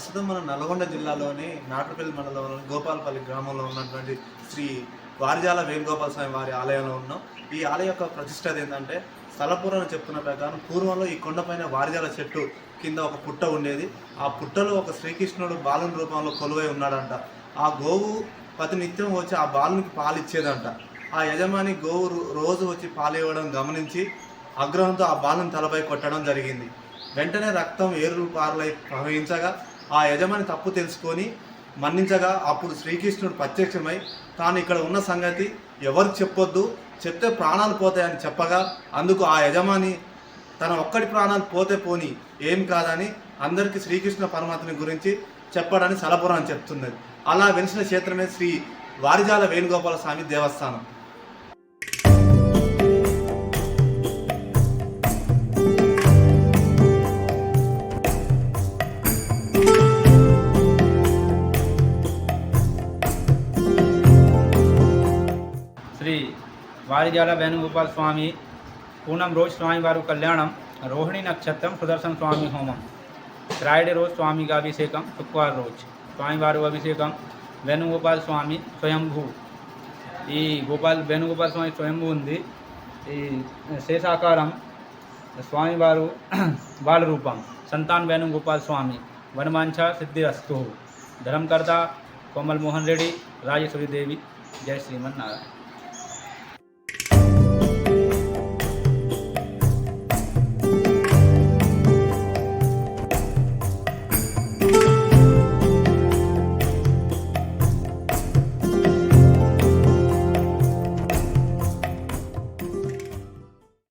ప్రస్తుతం మన నల్గొండ జిల్లాలోని నాటుపల్లి మండలంలోని గోపాలపల్లి గ్రామంలో ఉన్నటువంటి శ్రీ వారిజాల వేణుగోపాల స్వామి వారి ఆలయంలో ఉన్నాం. ఈ ఆలయం యొక్క ప్రతిష్టత ఏంటంటే స్థలపురాణం చెప్తున్న ప్రకారం పూర్వంలో ఈ కొండపైన వారిజాల చెట్టు కింద ఒక పుట్ట ఉండేది. ఆ పుట్టలో ఒక శ్రీకృష్ణుడు బాలుని రూపంలో కొలువై ఉన్నాడంట. ఆ గోవు ప్రతి నిత్యం వచ్చి ఆ బాలునికి పాలు ఇచ్చేదంట ఆ యజమాని గోవు రోజు వచ్చి పాలు ఇవ్వడం గమనించి ఆగ్రహంతో ఆ బాలుని తలపై కొట్టడం జరిగింది. వెంటనే రక్తం ఏరులు పారులై ప్రవహించగా ఆ యజమాని తప్పు తెలుసుకొని మన్నించగా అప్పుడు శ్రీకృష్ణుడు ప్రత్యక్షమై తాను ఇక్కడ ఉన్న సంగతి ఎవరికి చెప్పొద్దు చెప్తే ప్రాణాలు పోతాయని చెప్పగా అందుకు ఆ యజమాని తన ఒక్కడి ప్రాణాలు పోతే పోని ఏం కాదని అందరికీ శ్రీకృష్ణ పరమాత్మ గురించి చెప్పడని సలపురం చెప్తున్నది. అలా వెలిసిన క్షేత్రమే శ్రీ వారిజాల వేణుగోపాల స్వామి దేవస్థానం. వారిజాల వేణుగోపాల స్వామి పూనం రోజు స్వామివారు కళ్యాణం రోహిణి నక్షత్రం సుదర్శన స్వామి హోమం ఫ్రైడే రోజు స్వామికి అభిషేకం శుక్రవారం రోజు స్వామివారు అభిషేకం వేణుగోపాల స్వామి స్వయంభూ ఈ గోపాల్ వేణుగోపాల స్వామి స్వయంభూ ఉంది ఈ శేషాకారం స్వామివారు బాలరూపం సంతాన్ వేణుగోపాల్ స్వామి వనమాంఛ సిద్ధిరస్తు ధర్మకర్త కోమల్ మోహన్ రెడ్డి రాజేశ్వరి దేవి జై శ్రీమన్నారాయణ